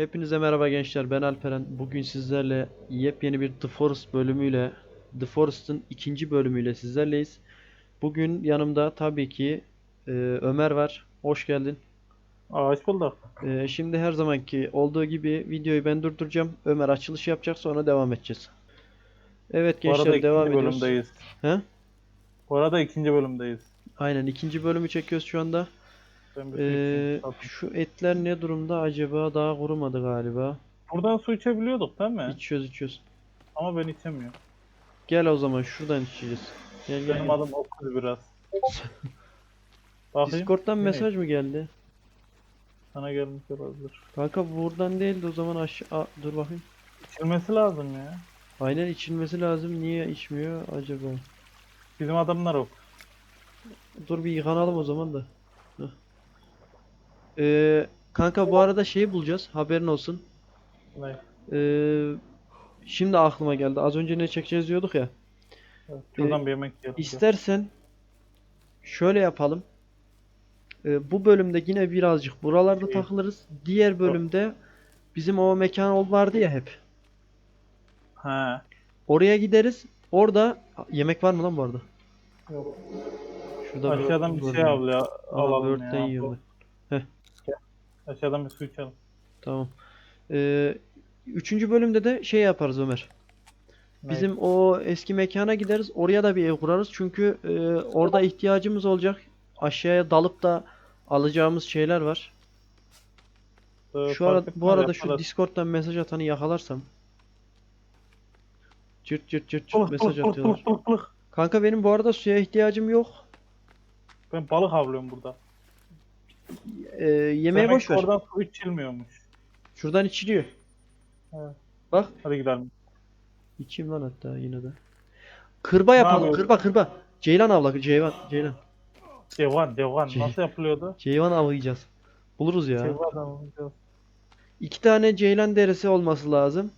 Hepinize merhaba gençler. Ben Alperen. Bugün sizlerle yepyeni bir The Forest bölümüyle, The Forest'ın ikinci bölümüyle sizlerleyiz. Bugün yanımda tabii ki e, Ömer var. Hoş geldin. Hoş bulduk. E, şimdi her zamanki olduğu gibi videoyu ben durduracağım. Ömer açılış yapacak sonra devam edeceğiz. Evet Bu arada gençler ikinci devam ediyoruz. bölümdeyiz. He? Bu arada ikinci bölümdeyiz. Aynen ikinci bölümü çekiyoruz şu anda. Ben E, tatlım. şu etler ne durumda acaba? Daha kurumadı galiba. Buradan su içebiliyorduk değil mi? İçiyoruz içiyoruz. Ama ben içemiyorum. Gel o zaman şuradan içeceğiz. Gel gel. Benim gel. adım okudu biraz. Bakayım. Discord'dan mesaj mı geldi? Sana gelmiş olabilir. Kanka buradan değildi o zaman aşağı dur bakayım. İçilmesi lazım ya. Aynen içilmesi lazım. Niye içmiyor acaba? Bizim adamlar o. Dur bir yıkanalım o zaman da. Heh. Ee, kanka bu arada şeyi bulacağız. Haberin olsun. Ne? Ee, şimdi aklıma geldi. Az önce ne çekeceğiz diyorduk ya. Evet, Şuradan bir yemek yiyelim. İstersen şöyle yapalım. Ee, bu bölümde yine birazcık buralarda İyi. takılırız. Diğer bölümde bizim o mekan ol- vardı ya hep. He. Oraya gideriz. Orada yemek var mı lan bu arada? Yok. Şurada bir Aşağıdan bir var şey al ya. Alalım ya. yiyorum Aşağıdan bir su içelim. Tamam. Ee, üçüncü bölümde de şey yaparız Ömer. Bizim o eski mekana gideriz. Oraya da bir ev kurarız. Çünkü e, orada ihtiyacımız olacak. Aşağıya dalıp da alacağımız şeyler var. Ee, Şu arada bu arada şu. Discord'dan mesaj atanı yakalarsam. Cırt cırt cırt cırt Balık, mesaj balık, atıyorlar. balık, balık, balık. Kanka benim bu arada suya ihtiyacım yok. Ben balık avlıyorum burada. Ee, yemeğe Demek boş ver. Oradan su içilmiyormuş. Şuradan içiliyor. Evet. Bak. Hadi gidelim. İçeyim lan hatta yine de. Kırba yapalım. Kırba kırba. Ceylan avla. Ceylan. Ceylan. Devan, devan. Şey- Nasıl yapılıyordu? Ceylan avlayacağız. Buluruz ya. Devan avlayacağız. İki tane ceylan derisi olması lazım.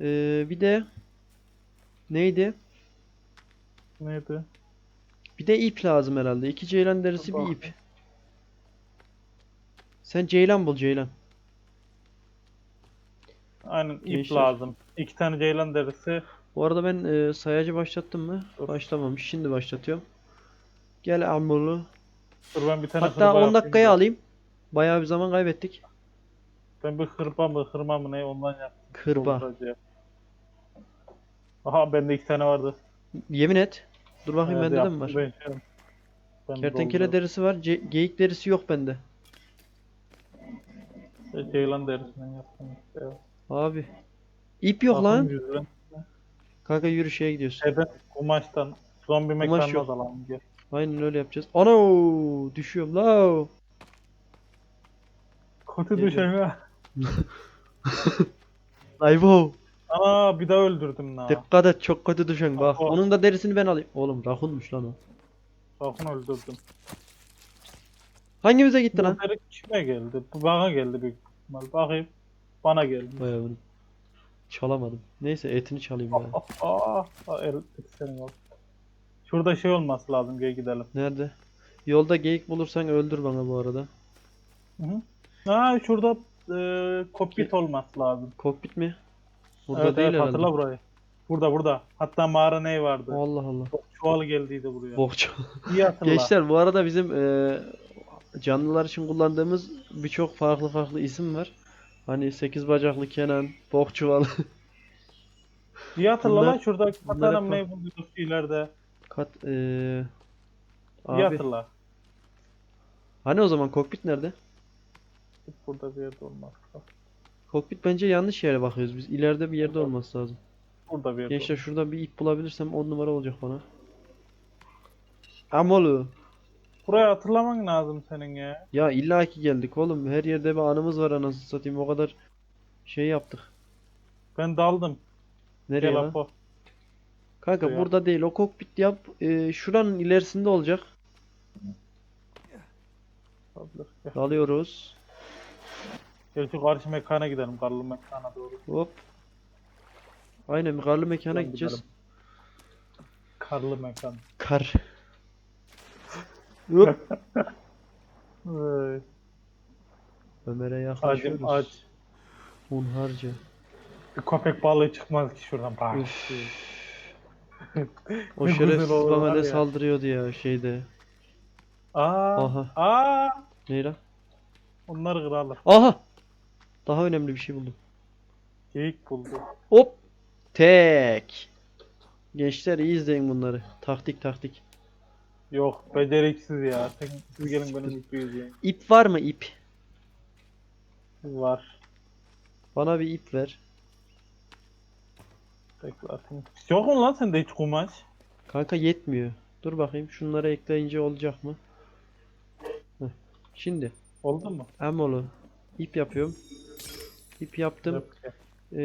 Ee, bir de neydi? Neydi? Bir de ip lazım herhalde. İki ceylan derisi bir ip. Sen ceylan bul ceylan. Aynen ip Gençler. lazım. İki tane ceylan derisi. Bu arada ben e, sayacı başlattım mı? Dur. Başlamamış. Şimdi başlatıyorum. Gel Amurlu. Dur ben bir tane Hatta hırba 10 yapayım dakikaya da. alayım. Bayağı bir zaman kaybettik. Ben bir hırba mı hırma mı ne ondan yaptım. Kırba. Dolduracağım. Aha bende iki tane vardı. Yemin et. Dur bakayım Nerede bende de mi var? Ben. Ben de Kertenkele dolduruyorum. derisi var. ce- geyik derisi yok bende. Ben Ceylan derisinden yaptım. işte. Abi. İp yok Bakın lan. yüzden. Kanka yürü şeye gidiyorsun. Şeyden kumaştan zombi mekanına dalalım gel. Aynen öyle yapacağız. Ana düşüyorum la. Kötü Geliyor. düşen ha. Ayvo. Aa bir daha öldürdüm la. Dikkat et çok kötü düşen bak. Apo. Onun da derisini ben alayım. Oğlum rakunmuş lan o. Bakın öldürdüm. Hangimize gitti lan? Bu deri kime geldi? Bu bana geldi büyük ihtimal. Bakayım. Bana geldi. Yavrum. Çalamadım. Neyse etini çalayım ya. Aa, aa, el, senin olsun. Şurada şey olması lazım. Gel gidelim. Nerede? Yolda geyik bulursan öldür bana bu arada. Hı hı. Aa şurada e, kokpit olması lazım. Kokpit mi? Burada evet, değil evet, herhalde. hatırla burayı. Burada burada. Hatta mağara ne vardı? Allah Allah. Çuval geldiydi buraya. Bokçu. İyi hatırla. Gençler bu arada bizim e, canlılar için kullandığımız birçok farklı farklı isim var. Hani sekiz bacaklı Kenan, Bokçuval, İyi hatırla Bunlar- lan şurada ne bulduk ileride. Kat e, İyi abi hatırla. hani o zaman kokpit nerede? Burada bir yerde olmaz. Kokpit bence yanlış yere bakıyoruz biz. İleride bir yerde olması lazım. Burada bir yerde Gençler şurada bir ip bulabilirsem 10 numara olacak bana. Amolu. Burayı hatırlaman lazım senin ya. Ya illaki geldik oğlum. Her yerde bir anımız var anasını satayım. O kadar şey yaptık. Ben daldım. Nereye Gel lan? Kanka Buraya. burada değil. O kokpit yap. Ee, şuranın ilerisinde olacak. Olabilir. Gel. Gel şu karşı mekana gidelim. Karlı mekana doğru. Hop. Aynen karlı mekana Gidelim, gideceğiz. gidelim. Karlı mekan. Kar. Hop. Ömer'e Acım yaklaşıyoruz. aç. Hunharca. Bir köpek balığı çıkmaz ki şuradan. Bak. O Ne güzel şerefsiz bana ne ya. saldırıyordu ya şeyde. Aa. Aha. Aa. Ne lan? Onları kıralım. Aha! Daha önemli bir şey buldum. Geyik buldu. Hop! Tek! Gençler iyi izleyin bunları. Taktik taktik. Yok beceriksiz ya. Sen, siz gelin benim ipi izleyin. İp var mı ip? Var. Bana bir ip ver. Bekle atayım. Yok mu lan sende hiç kumaş? Kanka yetmiyor. Dur bakayım şunları ekleyince olacak mı? Heh. Şimdi Oldu mu? amolu ip yapıyorum. İp yaptım. Yok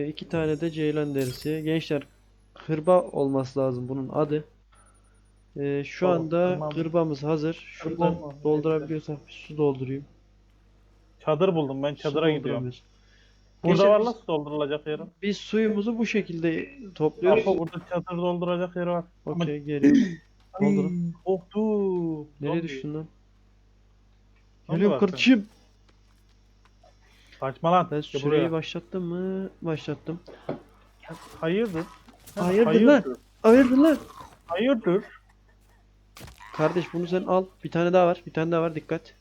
iki tane de ceylan derisi. Gençler kırba olması lazım bunun adı. Ee, şu Tamam, anda tamam. kırbamız hazır. Şuradan bir su doldurayım. Çadır buldum ben çadıra gidiyorum. Burada Gençler, var biz- su doldurulacak yerim. Biz suyumuzu bu şekilde topluyoruz. Apo burada çadır dolduracak yeri var. Okey geliyorum. Doldurun. Ay, Korktu. Nereye düştün lan? Zombi Geliyorum var. Kaçma lan. Ben Gel süreyi buraya. başlattım mı? Başlattım. Hayırdır? Ha, Hayırdır lan? Hayırdır lan? Hayırdır? Kardeş bunu sen al. Bir tane daha var. Bir tane daha var. Dikkat.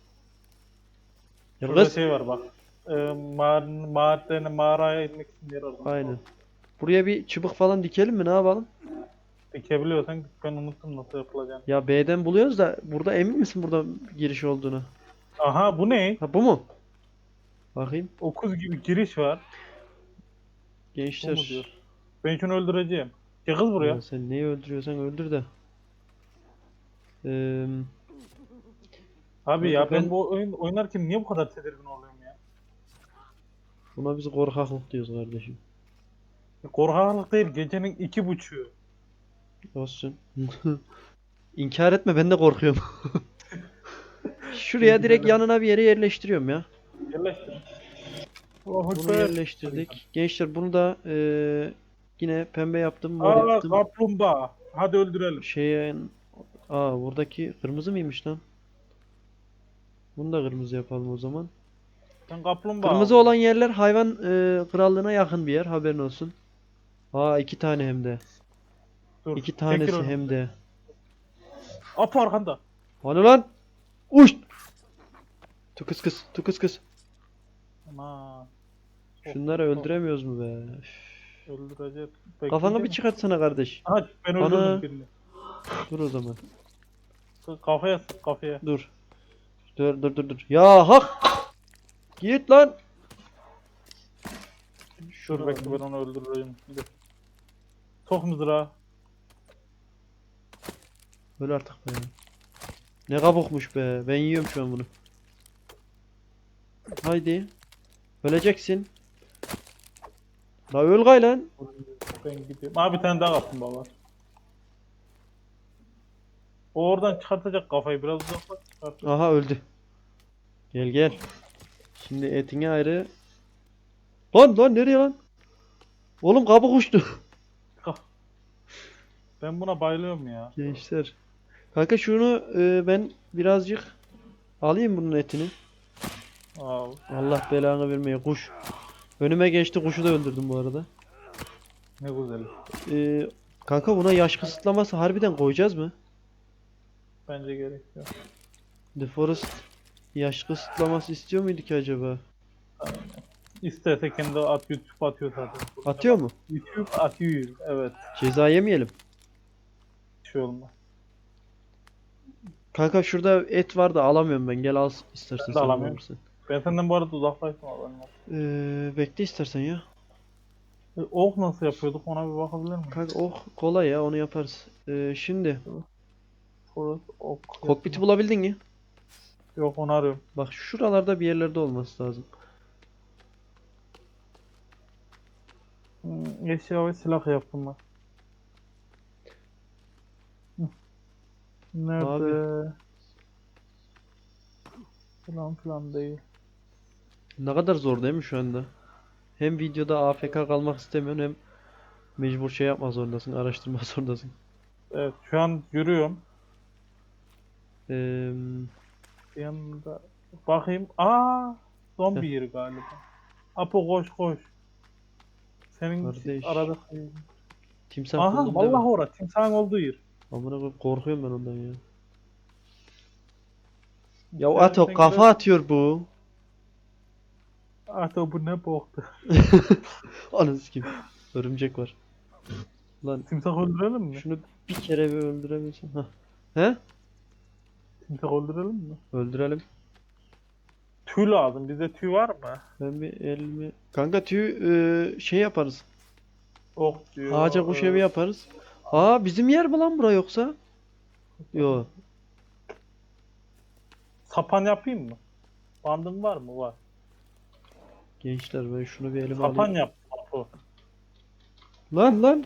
Burada kız. şey var bak. Ee, mağar, mağara, mağaraya inmek için yer var. Aynen. Buraya bir çubuk falan dikelim mi? Ne yapalım? Dikebiliyorsan ben unuttum nasıl yapılacağını. Ya B'den buluyoruz da burada emin misin burada giriş olduğunu? Aha bu ne? Ha bu mu? Bakayım. Okuz gibi giriş var. Bu mu Gençler. diyor? Ben şunu öldüreceğim. Gel kız buraya. Ya sen neyi öldürüyorsan öldür de. Eee Abi ya ben, Ben- bu oyun oynarken niye bu kadar tedirgin oluyorum? Buna biz korkaklık diyoruz kardeşim. Korkaklık değil gecenin iki buçuğu. Olsun. İnkar etme ben de korkuyorum. Şuraya direkt yanına bir yere yerleştiriyorum ya. Yerleştir. Bunu yerleştirdik. Gençler bunu da eee, yine pembe yaptım, mor Aa yaptım. kaplumbağa. Hadi öldürelim. Şeye Aa buradaki kırmızı mıymış lan? Bunu da kırmızı yapalım o zaman. Ben kaplumbağa. Kırmızı olan yerler hayvan eee, krallığına yakın bir yer haberin olsun. Aa iki tane hem de. Dur, İki tanesi hem de. Apo arkanda. Hani lan? Uş! Tukız kız, tukız kız. Ama Şunları öldüremiyoruz mu be? Öldürecek. Kafanı bir çıkartsana kardeş. Aha ben öldürdüm birini. Dur o zaman. Kafaya sık kafaya. Dur. Dur dur dur dur. Ya hak! Git lan! Dur Şurada. bekle ben onu öldüreceğim. Dur. Sok mızrağı. Öl artık be. Ne kabukmuş be. Ben yiyorum şu an bunu. Haydi. Öleceksin. La öl gay lan. Ben gidiyorum. Abi bir tane daha kaplumbağa var. O oradan çıkartacak kafayı biraz uzaklaş çıkart. Aha öldü. Gel gel. Şimdi etine ayrı. Lan lan nereye lan? Oğlum kabuk uçtu. Ben buna bayılıyorum ya. Gençler. Kanka şunu e, ben birazcık alayım bunun etini. Aa, Allah belanı vermeye kuş. Önüme geçti kuşu da öldürdüm bu arada. ne güzel. E, kanka buna yaş kısıtlaması harbiden koyacağız mı? Bence gerek yok. The Forest yaş kısıtlaması istiyor muydu ki acaba? İsterse kendi at YouTube atıyor zaten. Atıyor mu? YouTube atıyor. Evet. Ceza yemeyelim. Bir şey olmaz. Kanka şurada et var da alamıyorum ben. Gel al istersen Ben de sen alamıyorum. alırsın. Ben senden bu arada uzaklaştım haberin olsun. Ee, bekle istersen ya. E, ok nasıl yapıyorduk ona bir bakabilir miyim? Kanka oh kolay ya onu yaparız. Ee, şimdi Forest ok. kokpiti bulabildin mi? Yok onu arıyorum. Bak şuralarda bir yerlerde olması lazım. Hmm, eşya ve silah yaptım ben. Nerede? Falan filan değil. Ne kadar zor değil mi şu anda? Hem videoda AFK kalmak istemiyorsun hem mecbur şey yapmak zorundasın, araştırmak zorundasın. Evet şu an yürüyorum. Eee, Yanında bakayım. Aa zombi yeri galiba. Apo koş koş. Senin Kardeş. aradık. timsah Aha vallahi ora timsahın olduğu yer. Amına koyayım, korkuyorum ben ondan ya. Ya Sen- Ato kafa atıyor bu. Ato bu ne boktu. Ananı sikeyim. Örümcek var. Lan Timsah öldürelim mi? şunu bir kere bir öldürebilsem. Hah. He? Timsah öldürelim mi? Öldürelim. Tüy lazım. Bizde tüy var mı? Ben bir elimi... Kanka tüy e, şey yaparız. Ok diyor. Ağaca kuş evi yaparız. Aa bizim yer mi lan bura yoksa? Yo. Sapan yapayım mı? Bandın var mı? Var. Gençler ben şunu bir elime Sapan alayım. yap. Apo. Lan lan.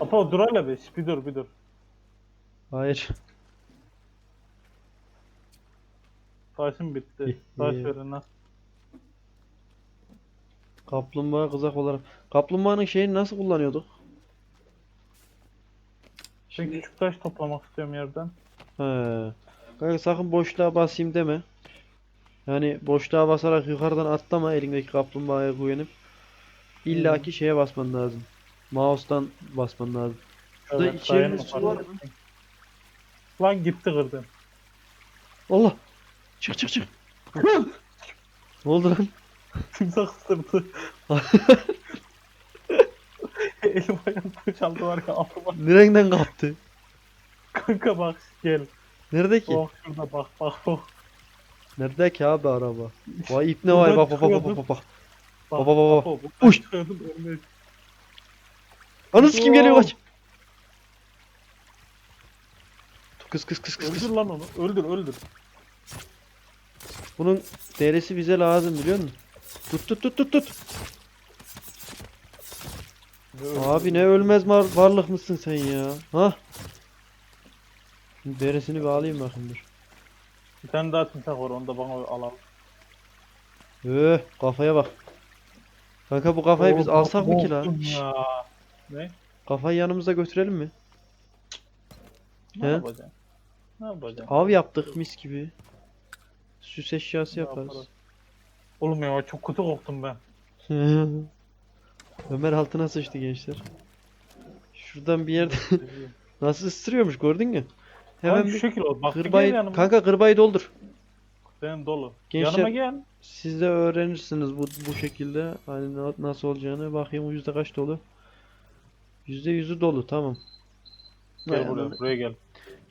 Apo dur hele bir. Bir dur bir dur. Hayır. Taşım bitti. Taş iyi. verin. Kaplumbağa kızak olarak. Kaplumbağanın şeyini nasıl kullanıyorduk? Ben küçük taş toplamak istiyorum yerden. He. Kanka sakın boşluğa basayım deme. Yani boşluğa basarak yukarıdan atlama elindeki kaplumbağaya güvenip. İlla ki şeye basman lazım. Mouse'dan basman lazım. Şurada Evet, dayanma su var mı? Lan gitti kırdın. Allah! Çık çık çık. ne oldu lan? Timsah ısırdı. Elim ayağım boşaldı var ya altıma. Nereden kaptı? Kanka bak gel. Nerede ki? Bak şurada bak bak bak. Nerede ki abi araba? Vay ip ne var bak bak bak bak bak bak. Bak, baba. Apo, buradan Uş! Anı kim geliyor kaç. Kız kız kız kız Öldür lan onu. Öldür öldür. Bunun derisi bize lazım biliyor musun? Tut tut tut tut tut. Abi ne ölmez var- varlık mısın sen ya? Ha? Derisini bir alayım bakayım dur. Bir tane daha timsah var onu da bana alalım. Öh kafaya bak. Kanka bu kafayı biz alsak mı ki lan? ya. Ne? Kafayı yanımıza götürelim mi? Ne He? yapacaksın? Ne yapacaksın? Av yaptık mis gibi. Süs eşyası yaparız. Oğlum ya çok kötü korktum ben. Ömer altına sıçtı gençler. Şuradan bir yerde nasıl ısırıyormuş gördün mü? Hemen bir şekil ol. Bak gel kırbayı kanka kırbayı doldur. Benim dolu. Gençler- Yanıma gel. Siz de öğrenirsiniz bu bu şekilde hani na- nasıl olacağını. Bakayım yüzde kaç dolu? Yüzde yüzü dolu tamam. Gel buraya, buraya gel.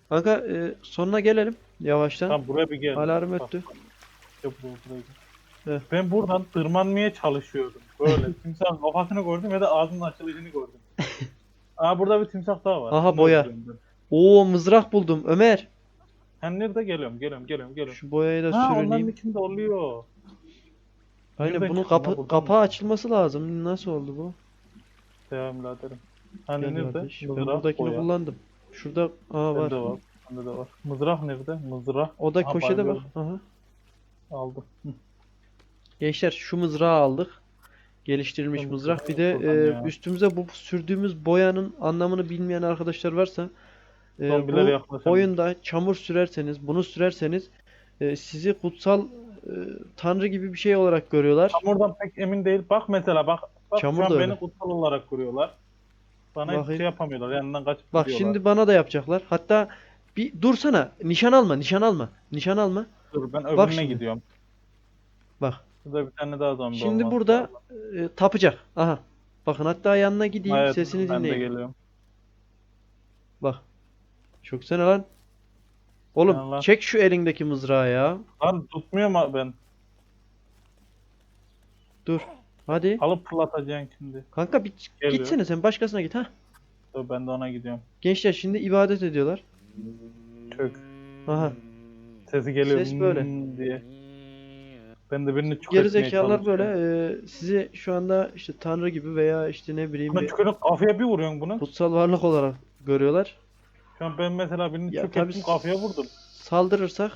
Kanka e, sonuna gelelim yavaştan. Tamam buraya bir gel. Alarm Bak, öttü. Gel buraya, buraya gel. Heh. Ben buradan tırmanmaya çalışıyordum. Böyle timsahın kafasını gördüm ya da ağzının açılışını gördüm. Aa burada bir timsah daha var. Aha, Bunu boya. öldürüyorum ben. Oo mızrak buldum Ömer. Sen nerede geliyorum? Geliyorum, geliyorum, geliyorum. Şu boyayı da Ha onların sürüneyim. içinde oluyor. Aynen Nereden bunun çıktın lan kapı buradan kapağı açılması lazım. Nasıl oldu bu? Devam ederim. Hani Gel nerede? kardeş. Ben Mızrak, buradakini boya. kullandım. Şurada aa var. Bende var. Bende de var. Mızrak nerede? Mızrak. O da Aha, köşede bak. Aha. Aldım. Gençler şu mızrağı aldık. Geliştirilmiş Tamam, mızrak. Bir de buradan e, ya. üstümüze bu sürdüğümüz boyanın anlamını bilmeyen arkadaşlar varsa e, bu yaklaşamıyor. oyunda çamur sürerseniz, bunu sürerseniz e, sizi kutsal e, tanrı gibi bir şey olarak görüyorlar. Çamurdan pek emin değil. Bak mesela bak. Bak Çamur şu an da beni kutsal olarak görüyorlar. Bana hiçbir Bakayım. şey yapamıyorlar. Yanından kaçıp Bak gidiyorlar. şimdi bana da yapacaklar. Hatta bir dursana. Nişan alma, nişan alma. Nişan alma. Dur ben Bak öbürüne şimdi. gidiyorum. Bak. Burada bir tane daha zombi Şimdi olması burada e, tapacak. Aha. Bakın hatta yanına gideyim, Evet, sesini ben de dinleyin. geliyorum. Bak. Çok sene lan. Oğlum lan. çek şu elindeki mızrağı ya. Lan tutmuyor mu ben? Dur. Hadi. Alıp fırlatacaksın şimdi. Kanka bir Geliyor. gitsene sen başkasına git ha. Dur ben de ona gidiyorum. Gençler şimdi ibadet ediyorlar. Çök. Aha. Sesi geliyor. Ses böyle. "Hmm" diye. Ben de birini çok Geri zekalar böyle e, sizi şu anda işte tanrı gibi veya işte ne bileyim Buna bir tükürüp kafaya bir vuruyorsun bunu. kutsal varlık olarak görüyorlar. Şu an ben mesela birini Ya çok tabii ettim kafaya vurdum. Saldırırsak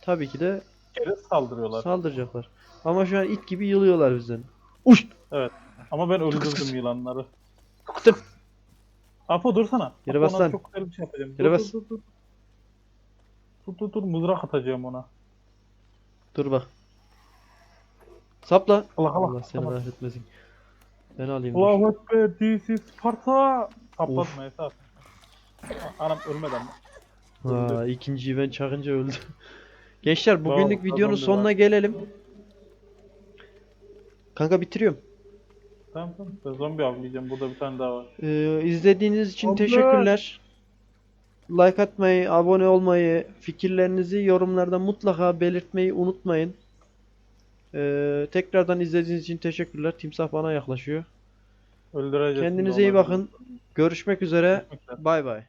tabii ki de geri saldırıyorlar. Saldıracaklar. Ama şu an it gibi yılıyorlar bizden. Uş! Ama ben öldürdüm yılanları. Tıktım. Apo dursana. Yere Apo, bas ona lan. Çok güzel bir şey yapacağım. Yere dur, bas. Dur, dur, dur. Dur dur dur mızrak atacağım ona. Dur bak. Sapla. Allah Allah. Allah seni Tamam. kahretmesin. Ben alayım. dur. Allahu Ekber, is Sparta. Saplatma esas. Anam ölmedi ama. Ha, ikinciyi ben çakınca öldü. Gençler bugünlük Bravo, videonun sonuna lan. gelelim. Kanka bitiriyorum. Tamam tamam. Ben zombi avlayacağım. Burada bir tane daha var. Ee, izlediğiniz için Allah! teşekkürler. Like atmayı, abone olmayı, fikirlerinizi yorumlarda mutlaka belirtmeyi unutmayın. Ee, tekrardan izlediğiniz için teşekkürler. Timsah bana yaklaşıyor. Öldüreceğiz. Kendinize iyi bakın. Görüşmek üzere. Bay bay.